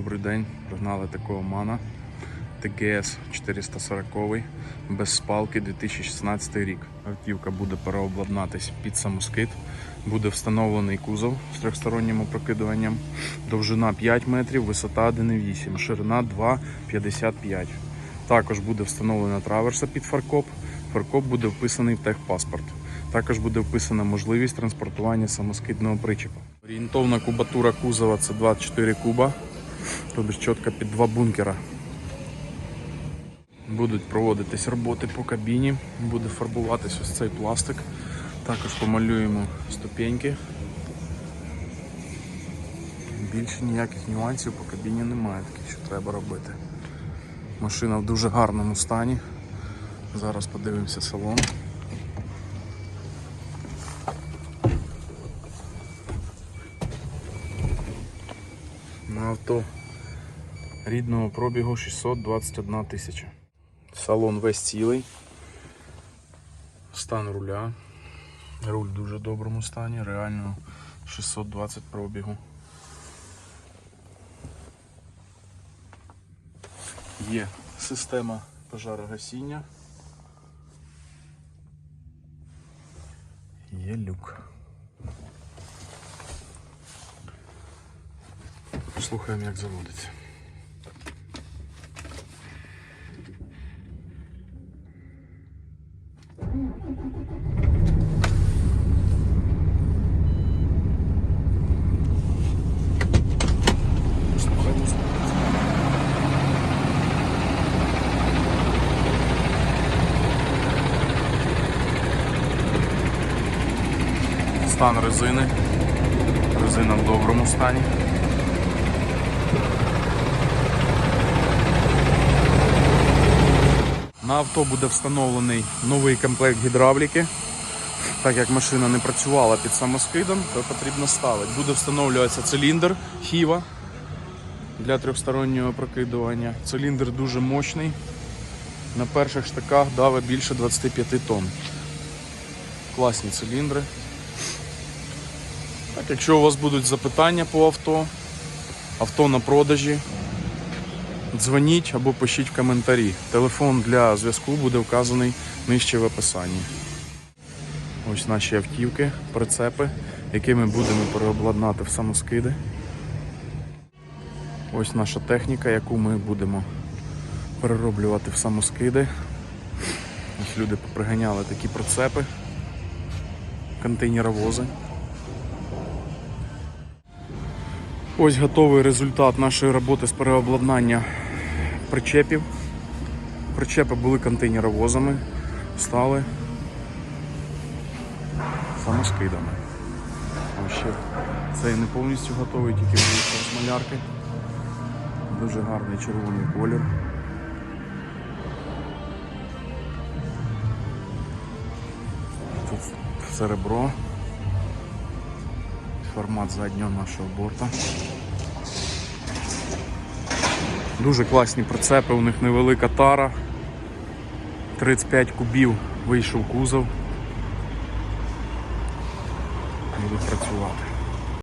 Добрий день, пригнали такого мана. ТГС 440 без спалки 2016 рік. Автівка буде переобладнатись під самоскид. Буде встановлений кузов з трьохстороннім опрокидуванням. Довжина 5 метрів, висота 1,8, ширина 2,55. Також буде встановлена траверса під фаркоп. Фаркоп буде вписаний в техпаспорт. Також буде вписана можливість транспортування самоскидного причепу. Орієнтовна кубатура кузова це 24 куба, тобто чітко під два бункера. Будуть проводитись роботи по кабіні, буде фарбуватись ось цей пластик. Також помалюємо ступеньки. Більше ніяких нюансів по кабіні немає, таких що треба робити. Машина в дуже гарному стані. Зараз подивимося салон. На авто рідного пробігу 621 тисяча. Салон весь цілий. Стан руля. Руль в дуже доброму стані, реально 620 пробігу. Є система пожарогасіння. Є люк. Слухаємо, як заводиться. Стан резини. Резина в доброму стані. На авто буде встановлений новий комплект гідравліки. Так як машина не працювала під самоскидом, то потрібно ставити. Буде встановлюватися циліндр Хіва для трьохстороннього прокидування. Циліндр дуже мощний. На перших штаках давить більше 25 тонн. Класні циліндри. Так, якщо у вас будуть запитання по авто, авто на продажі, дзвоніть або пишіть в коментарі. Телефон для зв'язку буде вказаний нижче в описанні. Ось наші автівки, прицепи, якими будемо переобладнати в самоскиди. Ось наша техніка, яку ми будемо перероблювати в самоскиди. Ось люди поприганяли такі прицепи, контейнеровози. Ось готовий результат нашої роботи з переобладнання причепів. Причепи були контейнеровозами, стали самоскидами. Ще цей не повністю готовий, тільки виїхав з малярки. Дуже гарний червоний колір. Тут серебро. Формат заднього нашого борта. Дуже класні прицепи, у них невелика тара. 35 кубів вийшов кузов. Будуть працювати.